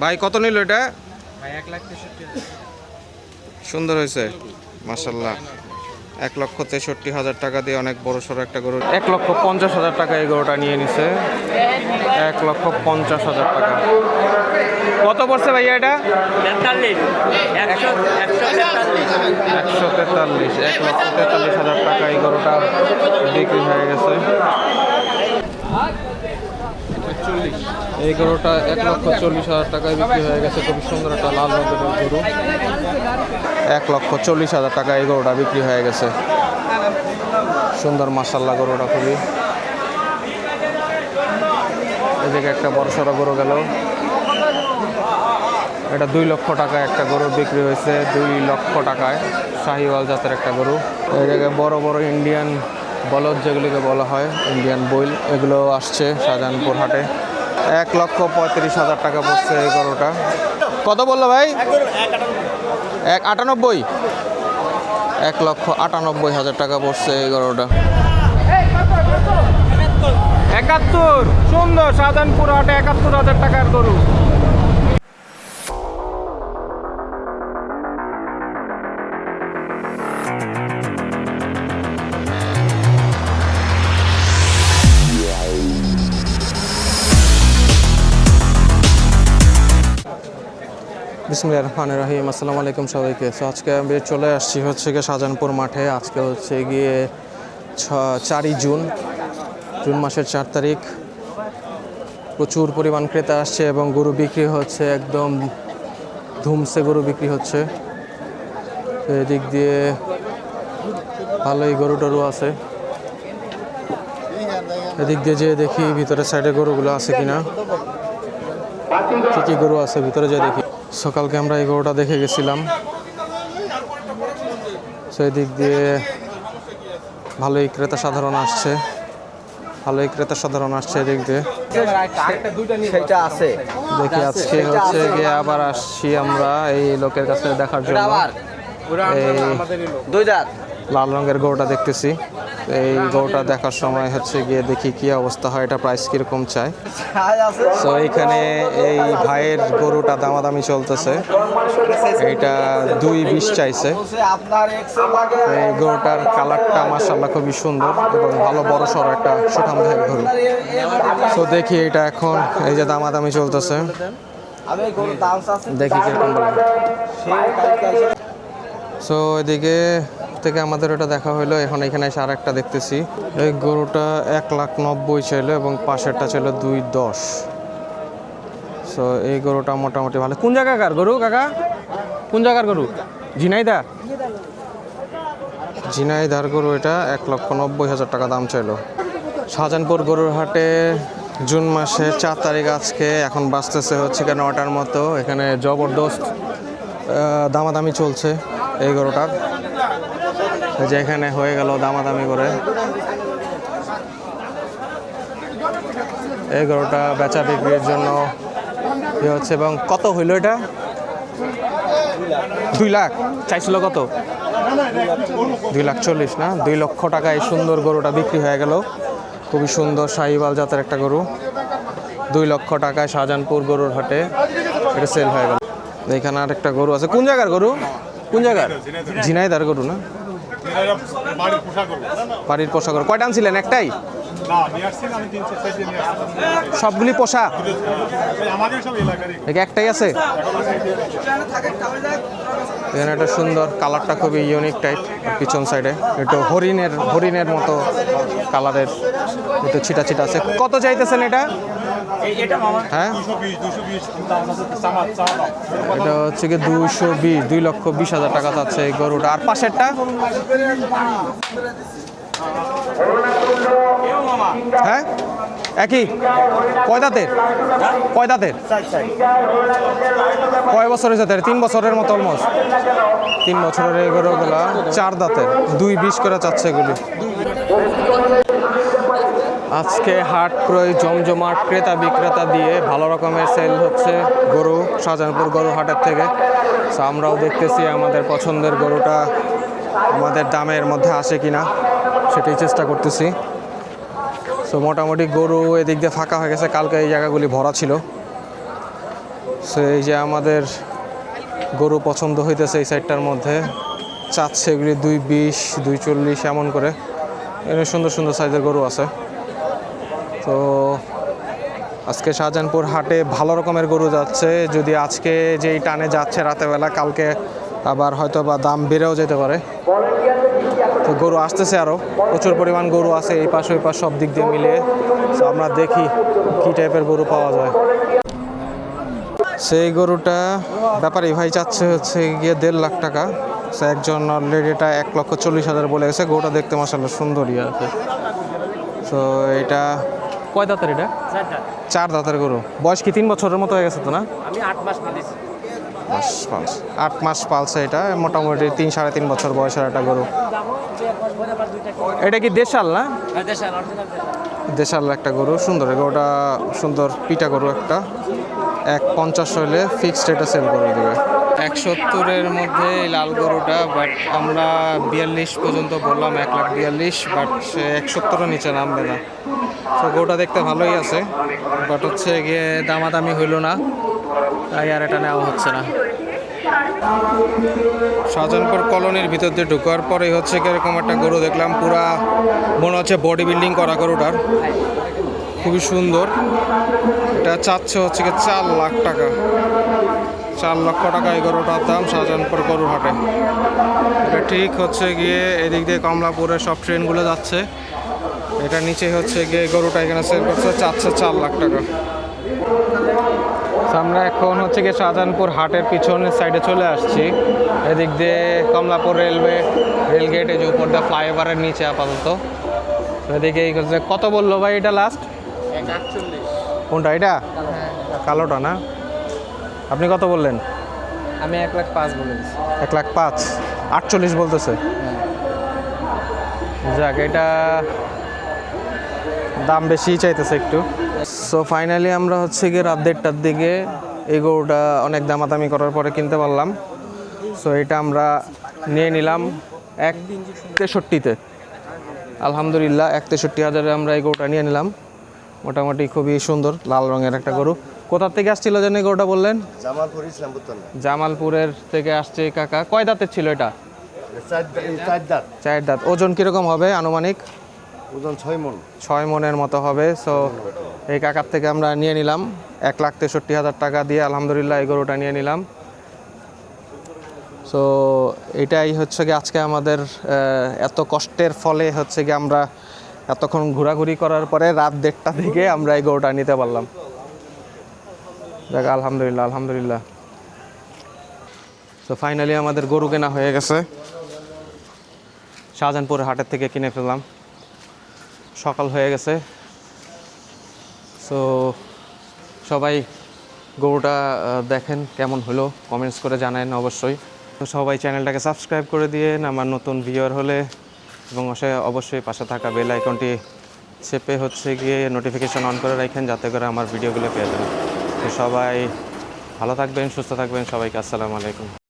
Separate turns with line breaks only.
ভাই কত নিল এটা?
এক লাখ তেষট্টি
সুন্দর হয়েছে। মাসাল্লাহ এক লক্ষ তেষট্টি হাজার টাকা দিয়ে অনেক বড় সড়ো একটা গরু। এক লক্ষ পঞ্চাশ হাজার টাকা এই গরুটা নিয়ে নিছে। এক লক্ষ পঞ্চাশ হাজার টাকা। কত পড়ছে ভাইয়া এটা?
একশো তেতাল্লিশ
এক লক্ষ তেতাল্লিশ হাজার টাকা এই গরুটা বিক্রি হয়ে গেছে। এই গরুটা এক লক্ষ চল্লিশ হাজার টাকায় বিক্রি হয়ে গেছে। খুবই সুন্দর একটা লাল রঙের গরু। এক লক্ষ চল্লিশ হাজার টাকা এই গরুটা বিক্রি হয়ে গেছে। সুন্দর মাসাল্লা গরুটা খুবই। এদিকে একটা বড় সড়ো গরু গেল। এটা দুই লক্ষ টাকা একটা গরু বিক্রি হয়েছে। দুই লক্ষ টাকায় শাহিওয়াল জাতের একটা গরু। এদিকে বড় বড় ইন্ডিয়ান বলদ যেগুলিকে বলা হয় ইন্ডিয়ান বইল এগুলো আসছে শাহজাহানপুর হাটে। এক লক্ষ পঁয়ত্রিশ হাজার টাকা পড়ছে এই গরুটা। কত বলল ভাই? এক আটানব্বই। এক লক্ষ আটানব্বই হাজার টাকা পড়ছে এই গরুটা। একাত্তর, সুন্দর, শাহজাহানপুর হাটে একাত্তর হাজার টাকার গরু। বিসমুল্লাহ রহমান রহিম। আসসালামু আলাইকুম সবাইকে। সো আজকে আমি চলে আসছি হচ্ছে গিয়ে শাহজাহানপুর মাঠে। আজকে হচ্ছে গিয়ে চারই জুন জুন মাসের চার তারিখ। প্রচুর পরিমাণ ক্রেতা আসছে এবং গরু বিক্রি হচ্ছে একদম ধুমসে গরু বিক্রি হচ্ছে। এদিক দিয়ে ভালোই গরু টরু আছে। এদিক দিয়ে যেয়ে দেখি ভিতরে সাইডে গরুগুলো আছে কিনা। কি কি গরু আছে ভিতরে যে দেখি। সকালকে আমরা এই গরুটা দেখে গেছিলাম। সেই দিক দিয়ে ভালোই ক্রেতা সাধারণ আসছে। ভালোই ক্রেতা সাধারণ আসছে এদিক দিয়ে।
সেটা আছে।
দেখি আজকে হচ্ছে গিয়ে আবার আসছি আমরা এই লোকের কাছে দেখার জন্য। এই লাল রঙের গরুটা দেখতেছি। এই গরুটা দেখার সময় হচ্ছে গিয়ে দেখি কি অবস্থা হয়, এটা প্রাইস কীরকম চায় তো এইখানে এই ভাইয়ের গরুটা দামাদামি চলতেছে। এইটা দুই বিশ চাইছে। এই গরুটার কালারটা মাসাল্লাহ খুবই সুন্দর এবং ভালো বড় সড়ো একটা সুঠাম দেহের গরু। তো দেখি এটা এখন এই যে দামাদামি চলতেছে। দেখি কীরকম সো এদিকে থেকে আমাদের ওটা দেখা হলো এখন এখানে এসে আরেকটা দেখতেছি। এই গরুটা এক লাখ নব্বই ছিল এবং পাশেরটা ছিল দুই দশ। সো এই গরুটা মোটামুটি ভালো। কোন জায়গাকার গরু, কাকা? কোন জায়গার গরু? ঝিনাইদা? ঝিনাইদার গরু এটা এক লক্ষ নব্বই হাজার টাকা দাম চাইলো। শাহজাহানপুর গরুর হাটে জুন মাসে চার তারিখ আজকে, এখন বাঁচতেছে হচ্ছে কেন নটার মতো। এখানে জবরদস্ত দামাদামি চলছে এই গরুটার। যে এখানে হয়ে গেল দামাদামি করে। এই গরুটা বেচা বিক্রির জন্য ইয়ে হচ্ছে, এবং কত হইল এটা? দুই লাখ। চাইছিল কত? দুই লাখ চল্লিশ না? দুই লক্ষ টাকা এই সুন্দর গরুটা বিক্রি হয়ে গেল। খুবই সুন্দর শাহিবাল জাতের একটা গরু। দুই লক্ষ টাকায় শাহজাহানপুর গরুর হাটে এটা সেল হয়ে গেল। এখানে আর একটা গরু আছে। কোন জায়গার গরু? কোন জায়গার? ঝিনাইদার গরু না?
বাড়ির পোশাক
পোষা গরু কয়টা আনছিলেন? একটাই? সবগুলি পোষা একটাই আছে? এখানে একটা সুন্দর কালারটা খুবই ইউনিক টাইপ পিছন সাইডে একটু হরিণের হরিণের মতো কালারের একটু ছিটা ছিটা আছে। কত চাইতেছেন এটা? হ্যাঁ?
দুশো দুশো
এটা হচ্ছে কি দুইশো বিশ দুই লক্ষ বিশ হাজার টাকা যাচ্ছে এই গরুটা। আর পাশেরটা? হ্যাঁ? একই? কয় দাঁতের? কয় দাঁতের? কয় বছর হয়েছে তিন বছরের মতো অলমোস্ট তিন বছরের এই গরুগুলা চার দাঁতের। দুই বিশ করে চাচ্ছে এগুলি। আজকে হাট ক্রয় জমজমাট ক্রেতা বিক্রেতা দিয়ে ভালো রকমের সেল হচ্ছে গরু, শাহজাহানপুর গরু হাটের থেকে। So, আমরাও দেখতেছি আমাদের পছন্দের গরুটা আমাদের দামের মধ্যে আসে কি না সেটাই চেষ্টা করতেছি। সো মোটামুটি গরু এদিক দিয়ে ফাঁকা হয়ে গেছে, কালকে এই জায়গাগুলি ভরা ছিল। সো এই যে আমাদের গরু পছন্দ হইতেছে এই সাইডটার মধ্যে, চাচ্ছে এগুলি দুই বিশ, দুই চল্লিশ, এমন করে। এখানে সুন্দর সুন্দর সাইজের গরু আছে। তো আজকে শাহজাহানপুর হাটে ভালো রকমের গরু যাচ্ছে। যদি আজকে যেই টানে যাচ্ছে রাতেবেলা, কালকে আবার হয়তো বা দাম বেড়েও যেতে পারে। তো গরু আসতেছে আরও প্রচুর পরিমাণ গরু আছে এই পাশ ওই পাশ সব দিক দিয়ে মিলিয়ে। তো আমরা দেখি কী টাইপের গরু পাওয়া যায়। সেই গরুটা ব্যাপারী ভাই চাচ্ছে হচ্ছে গিয়ে দেড় লাখ টাকা। সে একজন অলরেডি এটা এক লক্ষ চল্লিশ হাজার বলে গেছে। গরুটা দেখতে মাসাল্লাহ সুন্দরই আছে তো এটা কয় দাঁতের এটা? চার দাঁতের গরু। বয়স কি তিন বছরের মতো হয়ে গেছে তো না?
আমি আট মাস পেয়েছি
মাস পালস আট মাস পালছে এটা মোটামুটি তিন সাড়ে তিন বছর বয়সের একটা গরু। এটা কি দেশাল না? দেশাল একটা গরু সুন্দর গরুটা সুন্দর পিটা গরু একটা। এক পঞ্চাশ হলে ফিক্সড রেটে সেল করে দেবে। এক সত্তরের মধ্যে এই লাল গরুটা বাট আমরা বিয়াল্লিশ পর্যন্ত বললাম এক লাখ বিয়াল্লিশ বাট সে এক সত্তরের নিচে নামবে না। তো গরুটা দেখতে ভালোই আছে বাট হচ্ছে গিয়ে দামাদামি হইল না, তাই আর এটা নেওয়া হচ্ছে না। শাহজাহানপুর কলোনির ভিতর দিয়ে ঢুকার পরে হচ্ছে কীরকম একটা গরু দেখলাম, পুরা মনে হচ্ছে বডি বিল্ডিং করা গরুটার। খুবই সুন্দর। এটা চাচ্ছে হচ্ছে কি চার লাখ টাকা। চার লক্ষ টাকা এই গরুটার দাম শাহজাহানপুর গরুর হাটে। এটা ঠিক হচ্ছে গিয়ে এদিক দিয়ে কমলাপুরে সব ট্রেনগুলো যাচ্ছে। এটা নিচে হচ্ছে গিয়ে গরুটা এখানে সেল করছে চারশো চার লাখ টাকা। আমরা এখন হচ্ছে গিয়ে শাহজাহানপুর হাটের পিছনের সাইডে চলে আসছি। এদিক দিয়ে কমলাপুর রেলওয়ে রেলগেট এই যে উপর দিয়ে ফ্লাইওভারের নিচে আপাতত। এদিকে এই হচ্ছে কত বলল ভাই এটা লাস্ট কোনটা এটা? কালোটা না? আপনি কত বললেন?
আমি এক লাখ পাঁচ বলে
এক লাখ পাঁচ। আটচল্লিশ বলতেছে। যাক এটা দাম বেশি চাইতেছে একটু। সো ফাইনালি আমরা হচ্ছে গিয়ে রাত দেড়টার দিকে এই গরুটা অনেক দামাদামি করার পরে কিনতে পারলাম। সো এটা আমরা নিয়ে নিলাম এক তেষট্টিতে। আলহামদুলিল্লাহ এক তেষট্টি হাজারে আমরা এই গরুটা নিয়ে নিলাম। মোটামুটি খুবই সুন্দর লাল রঙের একটা গরু। কোথার থেকে আসছিল যেন এই গরুটা বললেন?
জামালপুর
জামালপুরের থেকে আসছে কাকা। কয় দাঁতের ছিল এটা?
চার দাঁত
দাঁত। ওজন কীরকম হবে আনুমানিক?
ওজন ছয় মন।
ছয় মনের মতো হবে সো এই কাকার থেকে আমরা নিয়ে নিলাম। এক লাখ তেষট্টি হাজার টাকা দিয়ে আলহামদুলিল্লাহ এই গরুটা নিয়ে নিলাম। সো এটাই হচ্ছে কি আজকে আমাদের এত কষ্টের ফলে হচ্ছে কি আমরা এতক্ষণ ঘোরাঘুরি করার পরে রাত দেড়টা থেকে আমরা এই গরুটা নিতে পারলাম। দেখ, আলহামদুলিল্লাহ আলহামদুলিল্লাহ। তো ফাইনালি আমাদের গরু কেনা হয়ে গেছে। শাহজাহানপুর হাটের থেকে কিনে ফেললাম। সকাল হয়ে গেছে। সো সবাই গরুটা দেখেন কেমন হলো কমেন্টস করে জানান অবশ্যই। তো সবাই চ্যানেলটাকে সাবস্ক্রাইব করে দিয়েন, আমার নতুন ভিউয়ার হলে। এবং অবশ্যই পাশে থাকা বেল আইকনটি চেপে হচ্ছে গিয়ে নোটিফিকেশন অন করে রাখেন, যাতে করে আমার ভিডিওগুলো পেয়ে যান। তো সবাই ভালো থাকবেন, সুস্থ থাকবেন, সবাইকে আসসালামু আলাইকুম।